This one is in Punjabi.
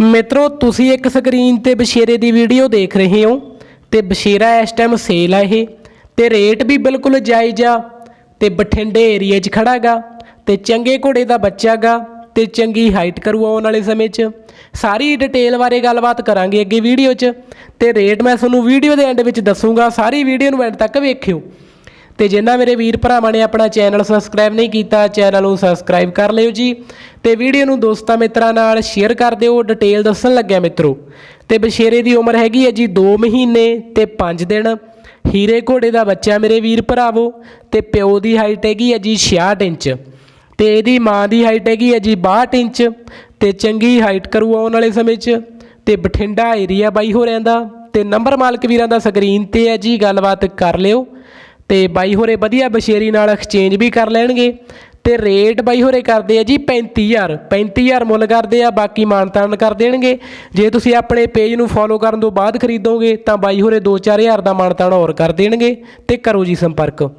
ਮਿੱਤਰੋ, ਤੁਸੀਂ ਇੱਕ ਸਕਰੀਨ ਤੇ ਬਸ਼ੇਰੇ ਦੀ ਵੀਡੀਓ ਦੇਖ ਰਹੇ ਹੋ ਤੇ ਬਸ਼ੇਰਾ ਇਸ ਟਾਈਮ ਸੇਲ ਆ ਇਹ ਤੇ ਰੇਟ ਵੀ ਬਿਲਕੁਲ ਜਾਇਜ਼ ਆ ਤੇ ਬਠਿੰਡੇ ਏਰੀਆ 'ਚ ਖੜਾਗਾ ਤੇ ਚੰਗੇ ਘੋੜੇ ਦਾ ਬੱਚਾਗਾ ਤੇ ਚੰਗੀ ਹਾਈਟ ਕਰੂ ਆਉਣ ਵਾਲੇ ਸਮੇਂ 'ਚ। ਸਾਰੀ ਡਿਟੇਲ ਬਾਰੇ ਗੱਲਬਾਤ ਕਰਾਂਗੇ ਅੱਗੇ ਵੀਡੀਓ 'ਚ ਤੇ ਰੇਟ ਮੈਂ ਤੁਹਾਨੂੰ ਵੀਡੀਓ ਦੇ ਐਂਡ ਵਿੱਚ ਦੱਸੂਗਾ। ਸਾਰੀ ਵੀਡੀਓ ਨੂੰ ਐਂਡ ਤੱਕ ਵੇਖਿਓ। ਤੇ ਜਿਨ੍ਹਾਂ ਮੇਰੇ ਵੀਰ ਭਰਾਵਾਂ ਨੇ ਆਪਣਾ ਚੈਨਲ ਸਬਸਕ੍ਰਾਈਬ ਨਹੀਂ ਕੀਤਾ, ਚੈਨਲ ਨੂੰ ਸਬਸਕ੍ਰਾਈਬ ਕਰ ਲਿਓ ਜੀ। ਤੇ ਵੀਡੀਓ ਨੂੰ ਦੋਸਤਾਂ ਮਿੱਤਰਾਂ ਨਾਲ ਸ਼ੇਅਰ ਕਰ ਦਿਓ ਡਿਟੇਲ ਦੱਸਣ ਲੱਗਿਆ ਮਿੱਤਰੋ। ਤੇ ਬਸ਼ੇਰੇ ਦੀ ਉਮਰ ਹੈਗੀ ਹੈ ਜੀ 2 ਮਹੀਨੇ ਤੇ 5 ਦਿਨ। ਹੀਰੇ ਘੋੜੇ ਦਾ ਬੱਚਾ ਮੇਰੇ ਵੀਰ ਭਰਾਵੋ, ਤੇ ਪਿਓ ਦੀ ਹਾਈਟ ਹੈਗੀ ਹੈ ਜੀ 66 ਇੰਚ। ਤੇ ਇਹਦੀ ਮਾਂ ਦੀ ਹਾਈਟ ਹੈਗੀ ਹੈ ਜੀ 62 ਇੰਚ। ਤੇ ਚੰਗੀ ਹਾਈਟ ਕਰੂ ਆਉਣ ਵਾਲੇ ਸਮੇਂ 'ਚ। ਤੇ ਬਠਿੰਡਾ ਏਰੀਆ ਬਾਈ ਹੋ ਰਹਿੰਦਾ ਤੇ ਨੰਬਰ ਮਾਲਕ ਵੀਰਾਂ ਦਾ ਸਕਰੀਨ ਤੇ ਹੈ ਜੀ, ਗੱਲਬਾਤ ਕਰ ਲਿਓ। ਤੇ ਬਾਈ ਹੋਰੇ ਵਧੀਆ ਬਸ਼ੇਰੀ ਨਾਲ ਐਕਸਚੇਂਜ ਵੀ ਕਰ ਲੈਣਗੇ। ਤੇ ਰੇਟ ਬਾਈ ਹੋਰੇ ਕਰਦੇ ਆ ਜੀ 35000 35000 ਮੁੱਲ ਕਰਦੇ ਆ, ਬਾਕੀ ਮਾਨਤਾਨ ਕਰ ਦੇਣਗੇ। ਜੇ ਤੁਸੀਂ ਆਪਣੇ ਪੇਜ ਨੂੰ ਫੋਲੋ ਕਰਨ ਤੋਂ ਬਾਅਦ ਖਰੀਦੋਗੇ, ਤਾਂ ਬਾਈ ਹੋਰੇ 2-4000 ਦਾ ਮਾਨਤਾਨ ਹੋਰ ਕਰ ਦੇਣਗੇ। ਤੇ ਕਰੋ ਜੀ ਸੰਪਰਕ।